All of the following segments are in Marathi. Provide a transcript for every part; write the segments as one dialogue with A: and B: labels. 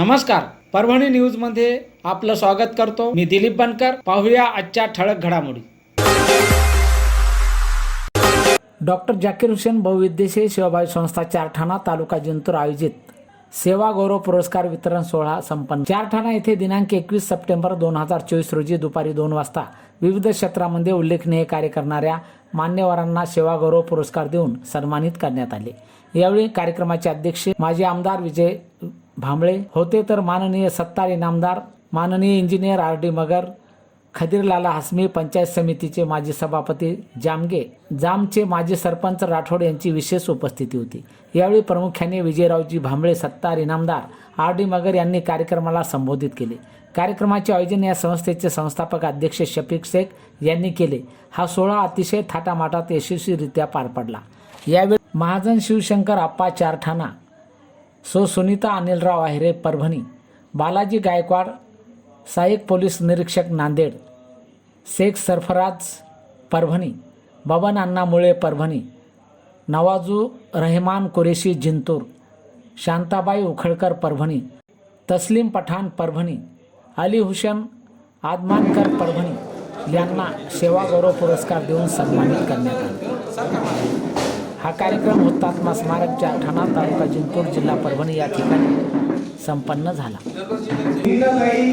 A: नमस्कार. परभणी न्यूजमध्ये आपलं स्वागत करतो. मी दिलीप बनकर. पाहूया आजच्या ठळक घडामोडी. डॉक्टर जाकीर हुसेन बहुविद्देशीय सेवाभावी संस्था चारठाणा तालुका जिंतूर आयोजित सेवा गौरव पुरस्कार वितरण सोहळा संपन्न. चारठाणा येथे दिनांक एकवीस सप्टेंबर दोन हजार चोवीस रोजी दुपारी दोन वाजता विविध क्षेत्रामध्ये उल्लेखनीय कार्य करणाऱ्या मान्यवरांना सेवा गौरव पुरस्कार देऊन सन्मानित करण्यात आले. यावेळी कार्यक्रमाचे अध्यक्ष माजी आमदार विजय भांबळे होते तर माननीय सत्तार इनामदार माननीय engineer R D Magar Khadirlala Hashmi panchayat समितीचे माजी सभापती जामगे जामचे माजी सरपंच राठोड यांची विशेष उपस्थिती होती. यावेळी प्रामुख्याने विजयरावजी भांबळे सत्तार इनामदार आर डी मगर यांनी कार्यक्रमाला संबोधित केले. कार्यक्रमाचे आयोजन या संस्थेचे संस्थापक अध्यक्ष शफीक शेख यांनी केले. हा सोहळा अतिशय थाटामाटात यशस्वीरित्या पार पडला. यावेळी महाजन शिवशंकर आप्पा चारठाणा सो सुनीता अनिलराव आहिरे परभणी. बालाजी गायकवाड सहाय्यक पोलीस निरीक्षक नांदेड. शेख सरफराज परभणी. बबन अण्णा मुळे परभणी. नवाजू रहमान कुरेशी जिंतूर. शांताबाई उखळकर परभणी. तस्लीम पठाण परभणी. अली हुसेन आदमानकर परभणी. यांना सेवागौरव पुरस्कार देऊन सन्मानित करण्यात आले. हा कार्यक्रम हुतात्मा स्मारकच्या ठाणा तालुका जिंतूर जिल्हा परभणी या ठिकाणी संपन्न झाला.
B: मीनाबाई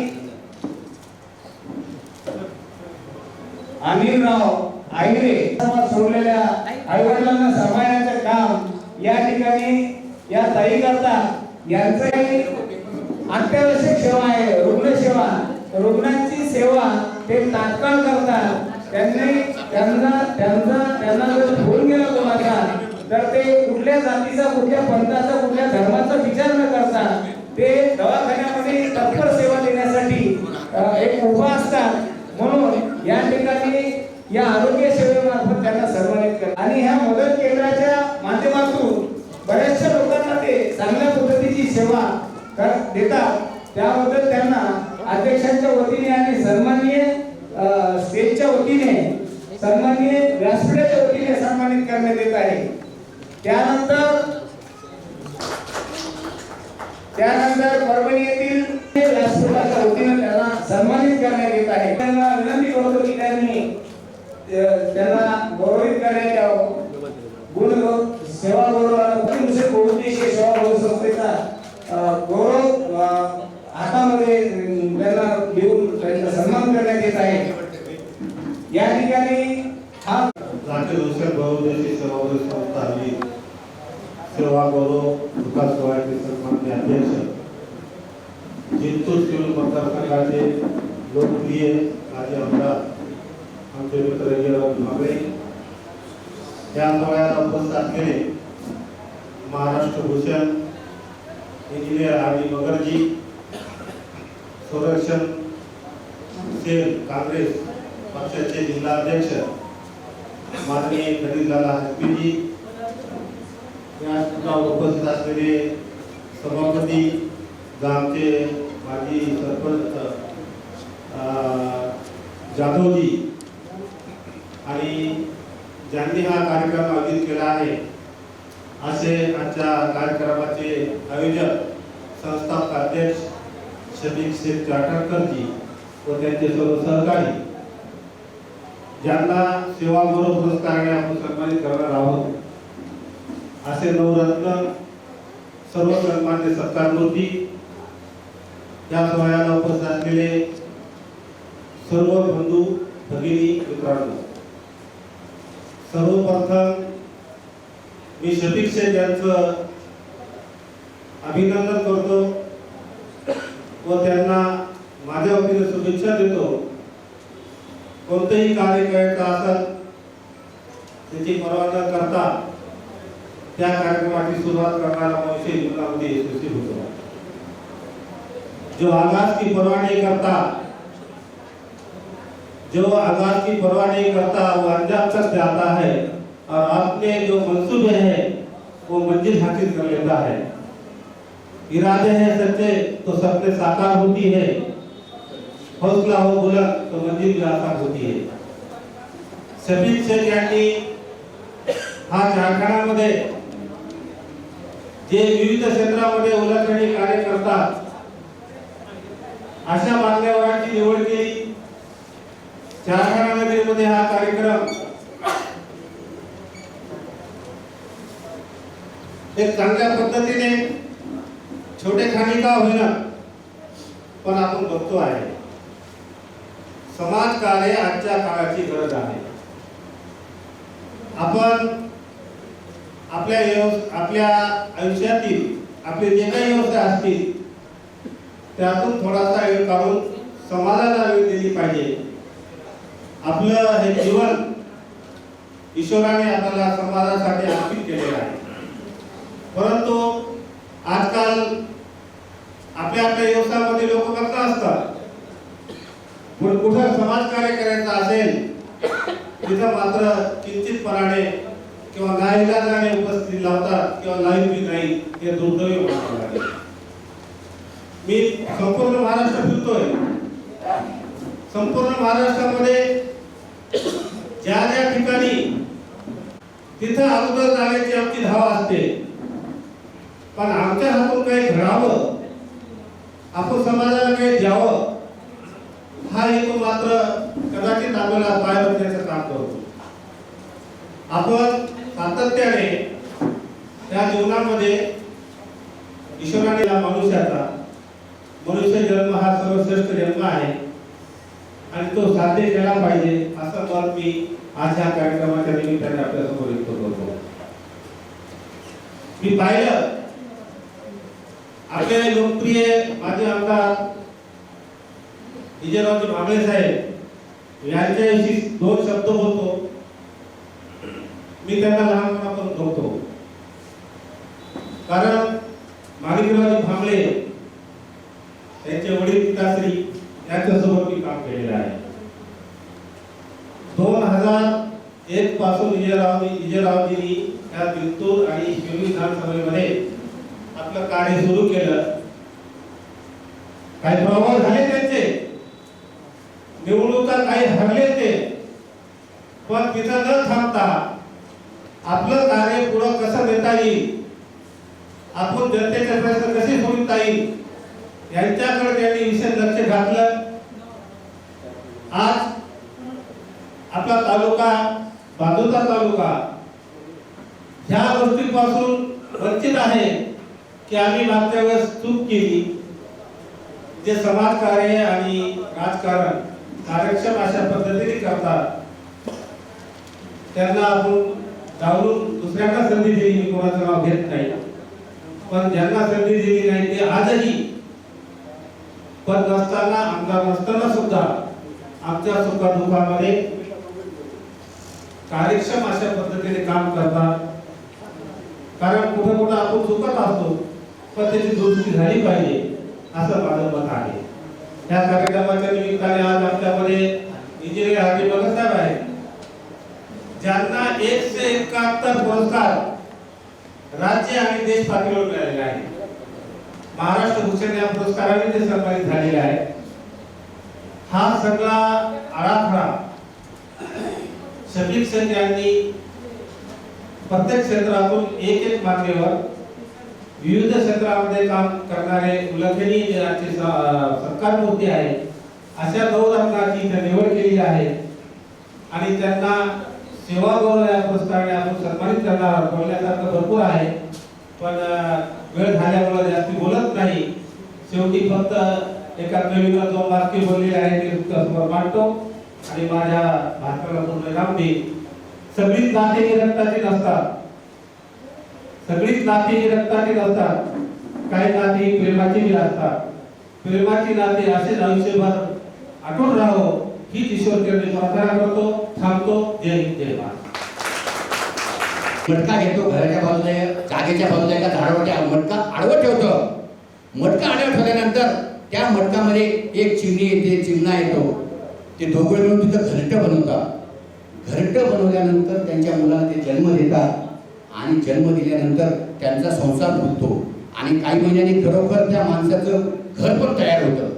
B: अनिलराव आयरे सोडलेल्या आईवडिलांना सांभाळण्याचं काम या ठिकाणी या ताई करतात यांचंही अत्यावश्यक सेवा आहे. रुग्ण सेवा रुग्णांची सेवा ते तात्काळ करतात. त्यांनी त्यांना त्यांना त्यांना जर फोन गेला कोणाचा तर ते कुठल्या जातीचा कुठल्या पंथाचा कुठल्या धर्माचा विचार न करता ते दवाखान्यामध्ये तत्पर सेवा देण्यासाठी एक उभा असतात. म्हणून या ठिकाणी या आरोग्य सेवेमार्फत त्यांना सन्मानित करतात. आणि ह्या मदत केंद्राच्या माध्यमातून बऱ्याचशा लोकांना ते चांगल्या पद्धतीची सेवा कर- देतात. त्याबद्दल त्यांना अध्यक्षांच्या वतीने आणि सन्माननीय सेलच्या वतीने सन्माननीय व्यासपीठाच्या वतीने सन्मानित करण्यात येत आहे. त्यानंतर त्यानंतर परभणी येथील व्यासपीठाच्या वतीने त्यांना सन्मानित करण्यात येत आहे. त्यांना विनंती करतो की त्यांनी त्यांना गौरवित करण्यात यावं गुण गौ- सेवा गौरव दुसरे बहुउद्देशीय सेवा गौरव संस्थेचा अ, गौरव अ, हातामध्ये अ, त्यांना घेऊन त्यांचा सन्मान करण्यात येत आहे या ठिकाणी हा
C: जाकीर हुसेन बहुउद्देशीय सेवाभावी संस्था ही सेवा गौरव विकास सोहळ्याचे सन्माननीय अध्यक्ष. जिंतूर सिव्हिल मतदारसंघाचे लोकप्रिय माजी आमदार आमचे मित्र विजयराव भांबळे या सोहळ्याला उपस्थित असलेले महाराष्ट्र भूषण इंजिनियर आणि डी मगरजी संरक्षण सेल काँग्रेस पक्षाचे जिल्हाध्यक्ष माननीय खडीलाला हसबीजी या ठिकाणी उपस्थित असलेले सभापती गावचे माजी सरपंच अं, जाधवजी आणि ज्यांनी हा कार्यक्रम आयोजित केला आहे असे आजच्या कार्यक्रमाचे आयोजक संस्थापक अध्यक्ष शफीक शेख चाटणकरजी व त्यांचे सर्व सहकारी ज्यांना सेवा गौरव पुरस्काराने आपण सन्मानित करणार आहोत. असे नवरत्न सर्व सन्मान्य सत्कारमूर्ती या सोहळ्याला उपस्थित असलेले सर्व बंधू भगिनी मित्रांनो सर्वप्रथम मी शफीक शेख यांचं अभिनंदन करतो व त्यांना माझ्या वतीने शुभेच्छा देतो. कोणतेही कार्य करायचं असत त्याची परवानगी करता त्या कार्यक्रमाची सुरुवात करणारा मनुष्य जीवनामध्ये यशस्वी होतो जो आगाज़ की परवाह नहीं करता, जो आगाज़ की परवाह नहीं करता वो अंजाम तक जाता है और अपने जो मंसूबे हैं, वो मंजिल हासिल कर लेता है। इरादे हैं सच्चे तो सपने साकार होती है। हौसला हो बुलंद तो मंजिल भी आसान होती है। शफीक शेख यांनी हा झारखंडामध्ये जे विविध क्षेत्रामध्ये उल्लेखनीय कार्य करतात अशा मान्यवरांची निवड केली. चारखाना नगरीमध्ये हा कार्यक्रम एक चांगल्या पद्धतीने छोटे खाणी का होईना पण आपण बघतो आहे. समाज कार्य आजच्या काळाची गरज आहे. आपण आपल्या व्यवस- आपल्या आयुष्यातील आपले जे काही व्यवसाय असतील त्यातून थोडासा वेळ काढून समाजाला वेळ दिली पाहिजे. आपलं हे जीवन ईश्वराने आपल्याला समाजासाठी अर्पित केलेलं आहे. परंतु आजकाल आपल्या आपल्या व्यवसायामध्ये लोक करत असतात. पण कुठं समाजकार्य करायचं असेल तिथं मात्र किंचितपणाने किंवा नाईलाजाने उपस्थिती लावतात किंवा लाईव्ह बी नाही हे दुर्दैव म्हणावं लागेल मी संपूर्ण महाराष्ट्र फिरतोय. संपूर्ण महाराष्ट्रामध्ये ज्या ज्या ठिकाणी तिथं अगोदर जाण्याची आमची धाव असते पण आमच्या हातून काही घडावं आपण समाजाला काही द्यावं हा हेतू मात्र कदाचित आपल्याला पाय काम करतो. आपण सातत्याने त्या जीवनामध्ये ईश्वराने मनुष्याचा मनुष्य जन्म हा सर्वश्रेष्ठ जन्म आहे. आणि तो साध्य केला पाहिजे असं मत मी आज या कार्यक्रमाच्या निमित्ताने आपल्यासमोर व्यक्त करतो. मी पाहिलं आपले लोकप्रिय माजी आमदार विजयरावजी भांबळे साहेब यांच्याविषयी दोन शब्द बोलतो. मी त्यांना लहानपणापासून बघतो कारण माणिकरावजी भांबळे त्यांचे वडील पिताश्री यांच्यासोबत मी काम केलेलं आहे. दोन हजार एक पासून विजयरावजी विजयरावजींनी त्या बिंतूर आणि शिवली विधानसभेमध्ये आपलं कार्य सुरू केलं. काही प्रभाव झाले त्यांचे. निवडणुका काही हरले ते. पण तिथं न थांबता आपलं कार्य पुढं कसं नेता येईल? आपण जनतेचे प्रश्न कसे सोडता येईल? यांच्याकडे त्यांनी विशेष लक्ष घातलं. आज आपला तालुका बाजूचा तालुका ह्या गोष्टीपासून वंचित आहे की आम्ही मागच्या वेळेस चूक केली. जे समाजकार्य आणि राजकारण कार्यक्षम अशा पद्धतीने करतात. त्यांना आपण डावलून दुसऱ्यांना संधी दिली मी कोणाचं नाव घेत नाही. पण ज्यांना संधी दिली नाही ते आजही पद नसताना आमदार नसताना सुद्धा आमच्या सुखा दुःखामध्ये कार्यक्षम अशा पद्धतीने काम करतात. कारण कुठं कुठं आपण चुकत असतो पण त्याची दुरुस्ती झाली पाहिजे असं माझं मत आहे. या कार्यक्रमाच्या निमित्ताने आज आपल्यामध्ये इंजिनियर हाजी भगत साहेब आहेत. ज्यांना एकशे एकाहत्तर पुरस्कार राज्य आणि देश पातळीवर मिळालेले आहे. महाराष्ट्र भूषण या पुरस्काराने ते सन्मानित झालेले आहे. हा सगळा आराखडा शफीक शेख यांनी प्रत्येक क्षेत्रातून एक एक मागणीवर विविध क्षेत्रामध्ये काम करणारे उल्लेखनीय सरकार आजचे मूर्ती आहे अशा नऊ रत्नाची निवड केलेली आहे. आणि त्यांना सेवा गौरव या पुरस्काराने आपण सन्मानित करणार बोलण्यासारखं भरपूर आहे. पण वेळ झाल्यामुळे जास्ती बोलत नाही. शेवटी फक्त एका कवीला दोन वाक्य बोललेले आहे ते फक्त समोर मांडतो. आणि माझ्या भाषणाला पूर्ण विराम देईल सगळीच नाते ही रक्ताची नसतात. सगळीच नाती ही रक्ताची नसतात. काही नाती प्रेमाची बी असतात. प्रेमाची नाते असेच आयुष्यभर आठवून राहो. हीच ईश्वर चरणी प्रार्थना करतो. थांबतो जय हिंद जय
D: मटका घेतो घराच्या बाजूला जागेच्या बाजूला एका झाडावरच्या मटका आडवं ठेवतो. मटका आडवं ठेवल्यानंतर त्या मटकामध्ये एक चिमणी येते चिमणा येतो. ते दोघं मिळून तिथं घरटं बनवतात. घरटं बनवल्यानंतर त्यांच्या मुलाला ते जन्म देतात आणि जन्म दिल्यानंतर त्यांचा संसार फुटतो. आणि काही महिन्यांनी खरोखर त्या माणसाचं घर पण तयार होतं.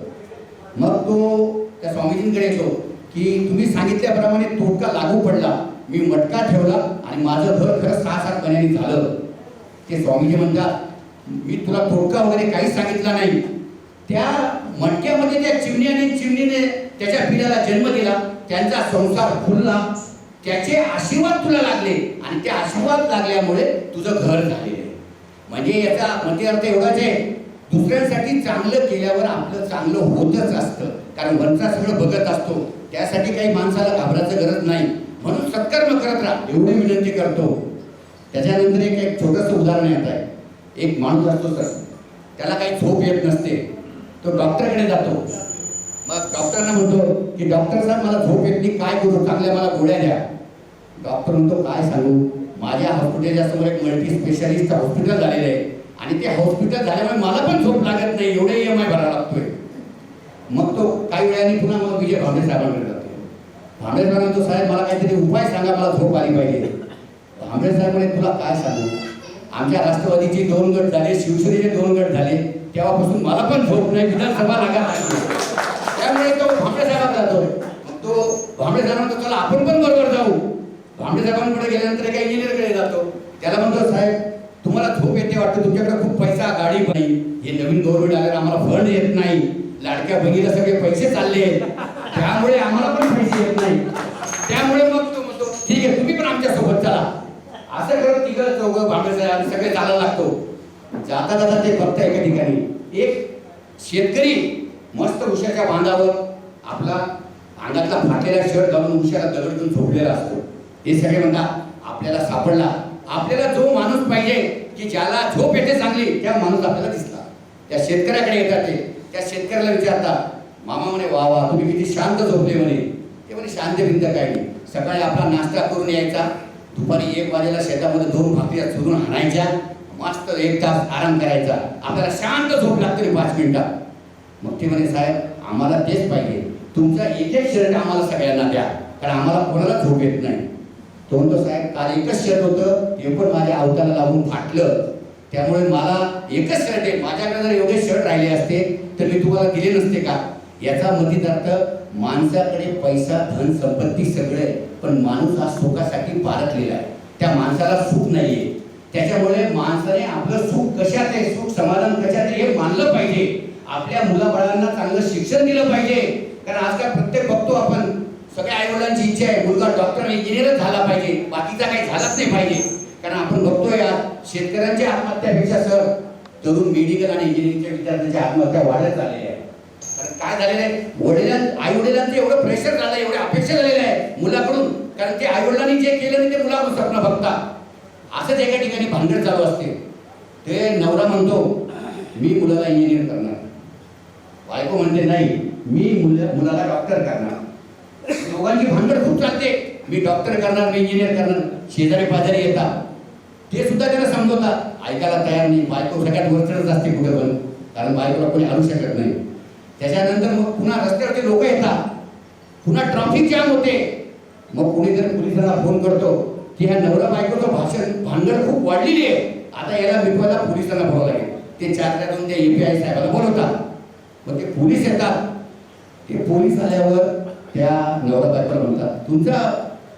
D: मग तो त्या स्वामीजींकडे येतो. की तुम्ही सांगितल्याप्रमाणे तोटका लागू पडला मी मटका ठेवला आणि माझं घर खरं सहा सात महिन्यांनी झालं. ते स्वामीजी म्हणतात मी तुला तोटका वगैरे काहीच सांगितला नाही. त्या मटक्यामध्ये त्या चिमण्याने चिमणीने त्याच्या पिढ्याला जन्म दिला त्यांचा संसार फुलला. त्याचे आशीर्वाद तुला लागले आणि ते आशीर्वाद लागल्यामुळे तुझं घर झालेलं आहे. म्हणजे याचा म्हणजे अर्थ एवढाच आहे दुसऱ्यांसाठी चांगलं केल्यावर आपलं चांगलं होतच असतं. कारण वरचा सगळं बघत असतो. त्यासाठी काही माणसाला घाबरायचं गरज नाही. म्हणून सत्कर्म करत राहा. एवढी विनंती करतो. त्याच्यानंतर एक एक छोटंसं उदाहरण येत आहे. एक माणूस असतो सर त्याला काही झोप येत नसते. तो डॉक्टरकडे जातो. मग डॉक्टरना म्हणतो की डॉक्टर साहेब मला झोप येत नाही. काय करू? चांगल्या मला गोळ्या द्या. डॉक्टर म्हणतो काय सांगू? माझ्या हॉस्पिटलच्या समोर एक मल्टी स्पेशालिस्ट हॉस्पिटल झालेलं आहे. आणि ते हॉस्पिटल झाल्यामुळे मला पण झोप लागत नाही. एवढे ई एम आय भरावा लागतोय. मग तो काही वेळाने पुन्हा मग विजय भांबरे साहेबांकडे जातो. भांबरे साहेब साहेब मला काहीतरी उपाय सांगा मला झोप आली पाहिजे. भांबरे साहेब म्हणे तुला काय सांगू? आमच्या राष्ट्रवादीचे दोन गट झाले शिवसेनेचे दोन गट झाले. तेव्हापासून मला पण झोप नाही विधानसभा लागा त्यामुळे तो भांबरे साहेबांना जातो. तो भांबरे साहेब चला आपण पण बरोबर जाऊ. भांबरे साहेबांकडे गेल्यानंतर एका इंजिनियरकडे जातो. त्याला म्हणतो साहेब तुम्हाला झोप येते वाटतं तुमच्याकडे खूप पैसा गाडी पण नाही हे नवीन गव्हर्नमेंट आल्यावर आम्हाला फंड येत नाही. लाडक्या बहिणीला सगळे पैसे चालले त्यामुळे आम्हाला पण पैसे येत नाही. त्यामुळे मग तो म्हणतो ठीक आहे तुम्ही पण आमच्यासोबत चला. असं करत तिघं चौघं भांबरे सगळे चालायला लागतो. जाता जाता ते बघता एका ठिकाणी. एक शेतकरी मस्त उशाच्या बांधावर आपला अंगातला फाटलेला शर्ट घालून उशाला दगड झोपलेला असतो. हे सगळे म्हणतात आपल्याला सापडला. आपल्याला जो माणूस पाहिजे की ज्याला झोप येते चांगली त्या माणूस आपल्याला दिसला. त्या शेतकऱ्याकडे येतात ते. त्या शेतकऱ्याला विचारतात मामा म्हणे वा वा तुम्ही किती शांत झोपले म्हणे. ते म्हणे शांत भिंत काय नाही. सकाळी आपला नाश्ता करून यायचा. दुपारी एक वाजेला शेतामध्ये दोन भाकऱ्या चुरून हाणायच्या. मस्त एक तास आराम करायचा. आपल्याला शांत झोप लागते पाच मिनिटात मग ते म्हणे साहेब आम्हाला तेच पाहिजे. तुमचा एक एक शर्ट आम्हाला सगळ्यांना द्या. कारण आम्हाला कोणाला झोप येत नाही. तो म्हणतो साहेब काल एकच शर्ट होतं. ते पण माझ्या अवताला लावून फाटलं. त्यामुळे मला एकच शर्ट आहे. माझ्याकडे जर एवढे शर्ट राहिले असते मी तुम्हाला दिले नसते का? याचा मतीत अर्थ माणसाकडे पैसा धन संपत्ती सगळे पण माणूस हा सुखासाठी पारखलेला आहे. त्या माणसाला सुख नाहीये. त्याच्यामुळे माणसाने आपलं सुख कशात आहे? सुख समाधान कशात आहे? हे मानलं पाहिजे. आपल्या मुलाबाळांना चांगलं शिक्षण दिलं पाहिजे. कारण आजकाल प्रत्येक बघतो आपण सगळ्या आईवडिलांची इच्छा आहे मुलगा डॉक्टर इंजिनियरच झाला पाहिजे. बाकीचा काही झालाच नाही पाहिजे. कारण आपण बघतोय आज शेतकऱ्यांच्या आत्महत्यापेक्षा सर तरुण मेडिकल आणि इंजिनिअरिंगच्या विद्यार्थ्यांच्या आत्महत्या वाढत झालेल्या आहे. कारण काय झालेलं आहे? वडिलां आई वडिलांचं एवढं प्रेशर झालं एवढ्या अपेक्षा झालेल्या आहे मुलाकडून. कारण ते आई वडिलांनी जे केलं नाही ते मुलाकडून स्वप्न बघतात. असंच एका ठिकाणी भांडण चालू असते. ते नवरा म्हणतो मी मुलाला इंजिनियर करणार. बायको म्हणते नाही मी मुला मुलाला डॉक्टर करणार. दोघांची भांडण खूप चालते. मी डॉक्टर करणार मी इंजिनियर करणार. शेजारी पाजारी येतात. ते सुद्धा त्याला समजवतात. ऐकायला तयार नाही. बायको सगळ्यात वरचढच असते कुठे पण. कारण बायकोला कोणी आणू शकत नाही. त्याच्यानंतर मग पुन्हा रस्त्यावरती लोक येतात. पुन्हा ट्रॅफिक जॅम होते. मग कोणी जर पोलिसांना फोन करतो. की ह्या नवरा बायकोचं भाषण भांडण खूप वाढलेली आहे. आता याला मिटवायला पोलिसांना बोलावं लागेल. ते चार जाऊन त्या एपीआय साहेबाला बोलवतात. मग ते पोलीस येतात. ते पोलीस आल्यावर त्या नवरा बायकोला म्हणतात तुमचा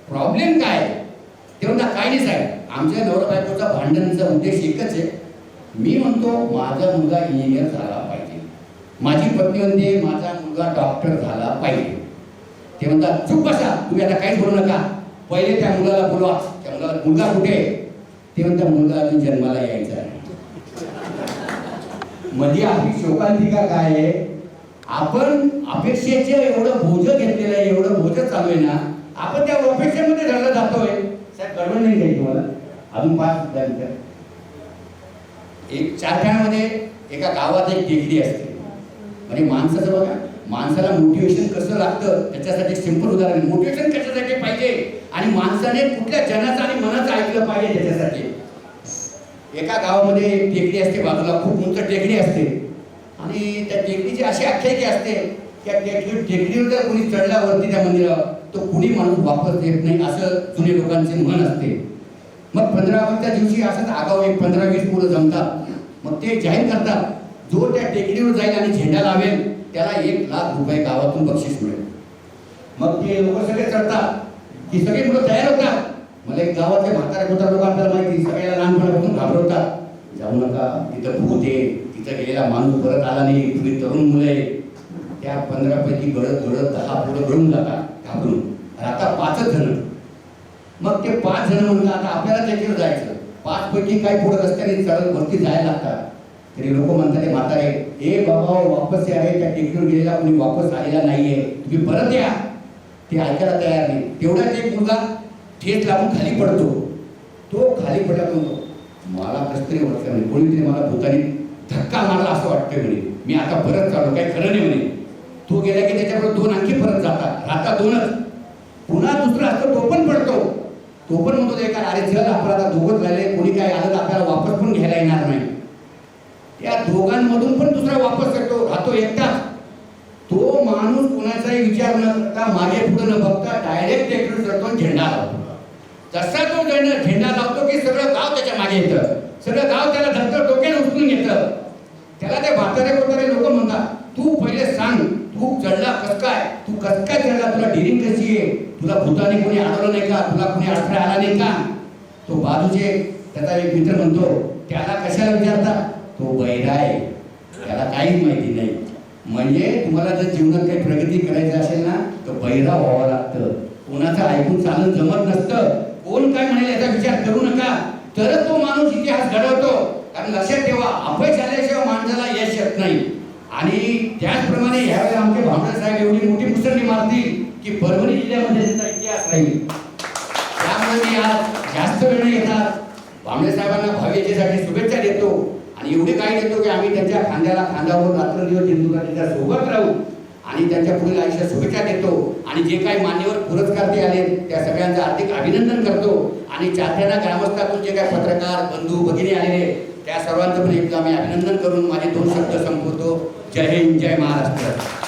D: प्रॉब्लेम काय? आहे? ते म्हणतात काय नाही साहेब. आमच्या नवरा बायकोचा भांडणाचा उद्देश एकच आहे. मी म्हणतो माझा मुलगा इंजिनियर झाला पाहिजे. माझी पत्नी म्हणते माझा मुलगा डॉक्टर झाला पाहिजे. ते म्हणतात चुप बसा तुम्ही आता काहीच बोलू नका. पहिले त्या मुलाला बोलवा. त्या मुलाला मुलगा कुठे आहे? ते म्हणतात मुलगा अजून जन्माला यायचा आहे म्हणजे आपली शोकांतिका काय आहे? आपण अपेक्षेचे एवढं बोज घेतलेलं आहे एवढं बोज चालू आहे ना आपण त्या अपेक्षेमध्ये धरला जातोय. साहेब गडबड नाही काही तुम्हाला? अजून पाच दहा एक चारठाण्यामध्ये एका गावात एक टेकडी असते. म्हणजे माणसाचं बघा माणसाला मोटिवेशन कसं लागतं त्याच्यासाठी सिंपल उदाहरण. मोटिवेशन कशासाठी पाहिजे? आणि माणसाने कुठल्या जनाचं आणि मनाचं ऐकलं पाहिजे त्याच्यासाठी? एका गावामध्ये एक टेकडी असते बाजूला खूप उंच टेकडी असते. आणि त्या टेकडीची अशी आख्यायिकी असते की त्या टेकडी टेकडीवर जर कोणी चढल्यावरती त्या मंदिरावर तो कुणी माणूस वापस येत नाही असं जुने लोकांचे म्हण असते. मग पंधरा दिवशी असंच आगाव एक पंधरा वीस मुलं जमतात. मग ते जाहीर करतात जो त्या टेकडीवर जाईल आणि झेंडा लावेल त्याला एक लाख रुपये गावातून बक्षीस मिळेल. मग ते लोक सगळे चढतात. की सगळे मुलं तयार होतात. मला एक गावातल्या म्हातारे कोणता लोक आपल्याला माहिती सगळ्याला लहानपणापासून घाबरवतात. जाऊ नका तिथं भूत आहे. तिथं गेलेला माणूस परत आला नाही. तुम्ही तरुण मुलं आहे. त्या पंधरापैकी गळत गळत दहा पुढं गळून जातात घाबरून. आता पाचच जण. मग ते पाच जण म्हणतात आता आपल्याला त्याच्यावर जायचं. पाच पैकी काय पुढे रस्त्याने चढत वरती जायला लागतात. तरी लोक म्हणतात म्हातारे ए बाबा वापस या त्या टेकडीवर गेलेला कोणी वापस आलेला नाहीये. तुम्ही परत या. ते ऐकायला तयार नाही. तेवढ्यात एक मुलगा ठेच लावून खाली पडतो. तो खाली पडला म्हणतो, मला कसं तरी नाही म्हणे. कोणीतरी मला भूताने धक्का मारला असं वाटतंय म्हणे. मी आता परत चालू काही खरं नाही म्हणे. तो गेला की त्याच्याबरोबर दोन आणखी परत जातात. राहतात दोनच. पुन्हा दुसरा असतो तो पण पडतो. तो पण म्हणतो एका अरे चल आपण आता दोघंच झाले कोणी काय आलं तर आपल्याला वापस पण घ्यायला येणार नाही. त्या दोघांमधून पण दुसरा वापस करतो राहतो एकटाच तो माणूस कुणाचाही विचार न करता मागे पुढे न बघता डायरेक्ट टेकडीवर चढतो झेंडा लावतो. जसा तो झेंडा झेंडा लावतो की सगळं गाव त्याच्यामागे येतं. सगळं गाव त्याला धरतं डोक्याने उचलून घेतं. त्याला ते म्हातारे कोणत्या लोक म्हणतात तू पहिले सांग तू चढला कस काय? तू कस काय चढला? तुला डिरिंग कशी आहे? तुला भूताने कोणी अडवलं नाही का? तुला कोणी अडथळा आला नाही का? तो बाजूचे त्याचा एक मित्र म्हणतो त्याला कशाला विचारता? तो बैरा आहे. त्याला काहीच माहिती नाही. म्हणजे तुम्हाला जर जीवनात काही प्रगती करायची असेल ना तर बैरा व्हावं लागतं. कोणाचं ऐकून चालून जमत नसतं. कोण काय म्हणेल याचा विचार करू नका. तरच तो माणूस इतिहास घडवतो. कारण लक्षात ठेवा अपयश आल्याशिवाय माणसाला यश येत नाही. आणि त्याचप्रमाणे ह्यावेळेला भावना साहेब एवढी मोठी मुसंडी मारतील की परभणी जिल्ह्यामध्ये त्याचा इतिहास राहील त्यामुळे आज जास्त वेळ नाही घेणार साहेबांना भावी शुभेच्छा देतो. आणि एवढे काही देतो की आम्ही त्यांच्या खांद्याला खांद्यावर रात्रंदिवस हिंदुका त्यांच्यासोबत राहू. आणि त्यांच्या पुढील आयुष्यात शुभेच्छा देतो. आणि जे काही मान्यवर पुरस्कार ते आले त्या सगळ्यांचं हार्दिक अभिनंदन करतो. आणि चात्याना ग्रामस्थातून जे काही पत्रकार बंधू भगिनी आलेले त्या सर्वांचं पण एकदा मी अभिनंदन करून माझे दोन शब्द संपवतो. जय हिंद जय महाराष्ट्र.